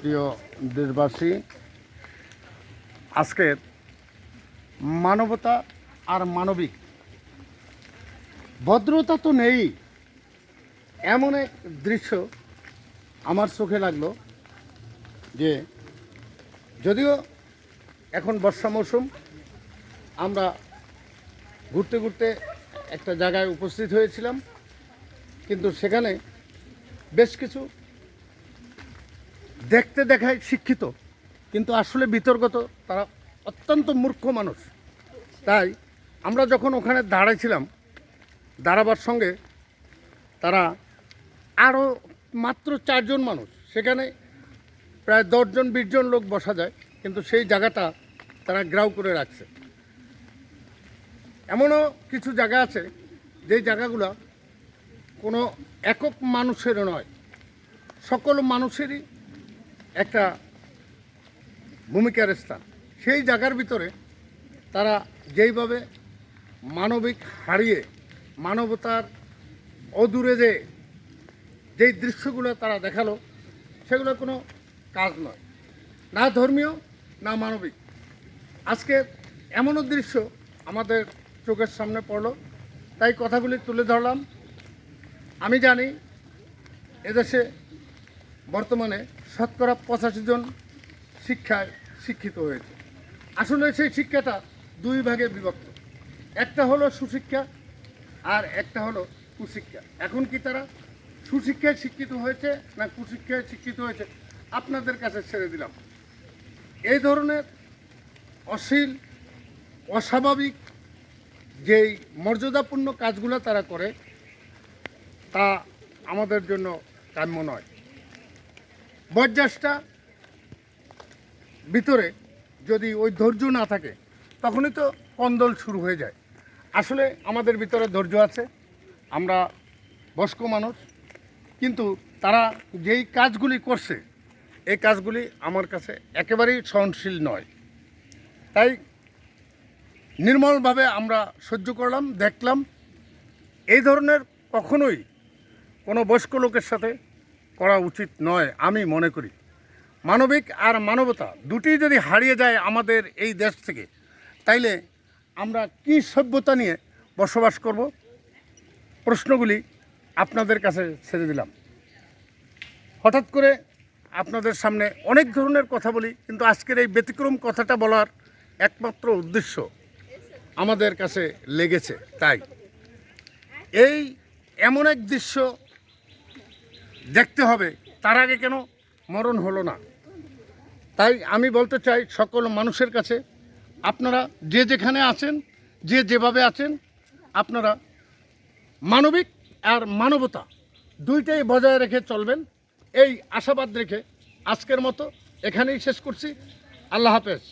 প্রিয় দেশবাসী আজকের মানবতা আর মানবিক ভদ্রতা তো নেই। এমন এক দৃশ্য আমার চোখে লাগল যে যদিও এখন বর্ষা মৌসুম, আমরা ঘুরতে ঘুরতে একটা জায়গায় উপস্থিত হয়েছিলাম, কিন্তু সেখানে বেশ কিছু দেখতে দেখায় শিক্ষিত, কিন্তু আসলে বিতর্কত, তারা অত্যন্ত মূর্খ মানুষ। তাই আমরা যখন ওখানে দাঁড়াইছিলাম, দাঁড়াবার সঙ্গে তারা আরও মাত্র চারজন মানুষ, সেখানে প্রায় দশজন, বিশজন লোক বসা যায়, কিন্তু সেই জায়গাটা তারা গ্রাউ করে রাখছে। এমনও কিছু জায়গা আছে, যেই জায়গাগুলো কোনো একক মানুষের নয়, সকল মানুষেরই একটা ভূমিকার স্থান। সেই জায়গার ভিতরে তারা যেইভাবে মানবিক হারিয়ে, মানবতার অদূরে যে, যেই দৃশ্যগুলো তারা দেখাল সেগুলো কোনো কাজ নয়। না ধর্মীয়, না মানবিক। আজকে এমনও দৃশ্য আমাদের চোখের সামনে পড়ল। তাই কথাগুলি তুলে ধরলাম। আমি জানি এদেশে বর্তমানে শতকরা পঁচাশি জন শিক্ষায় শিক্ষিত হয়েছে। আসলে সেই শিক্ষাটা দুই ভাগে বিভক্ত। একটা হলো সুশিক্ষা আর একটা হলো কুশিক্ষা। এখন কি তারা সুশিক্ষায় শিক্ষিত হয়েছে না কুশিক্ষায় শিক্ষিত হয়েছে? আপনাদের কাছে ছেড়ে দিলাম। এই ধরনের অশ্লীল, অস্বাভাবিক যেই মর্যাদাপূর্ণ কাজগুলো তারা করে, তা আমাদের জন্য কাম্য নয়। বজ্জাসটা ভিতরে যদি ওই ধৈর্য না থাকে, তখনই তো কন্দল শুরু হয়ে যায়। আসলে আমাদের ভিতরে ধৈর্য আছে, আমরা বয়স্ক মানুষ, কিন্তু তারা যেই কাজগুলি করছে, এই কাজগুলি আমার কাছে একেবারেই সহনশীল নয়। তাই নির্মলভাবে আমরা সহ্য করলাম, দেখলাম, এই ধরনের কখনোই কোনো বয়স্ক লোকের সাথে করা উচিত নয়, আমি মনে করি। মানবিক আর মানবতা দুটি যদি হারিয়ে যায় আমাদের এই দেশ থেকে, তাইলে আমরা কি সভ্যতা নিয়ে বসবাস করব? প্রশ্নগুলি আপনাদের কাছে ছেড়ে দিলাম। হঠাৎ করে আপনাদের সামনে অনেক ধরনের কথা বলি, কিন্তু আজকের এই ব্যতিক্রম কথাটা বলার একমাত্র উদ্দেশ্য আমাদের কাছে লেগেছে, তাই। এই এমন এক দৃশ্য দেখতে হবে, তার আগে কেন মরণ হলো না? তাই আমি বলতে চাই সকল মানুষের কাছে, আপনারা যে যেখানে আছেন, যে যেভাবে আছেন, আপনারা মানবিক আর মানবতা দুইটাই বজায় রেখে চলবেন। এই আশাবাদ রেখে আজকের মতো এখানেই শেষ করছি। আল্লাহ হাফেজ।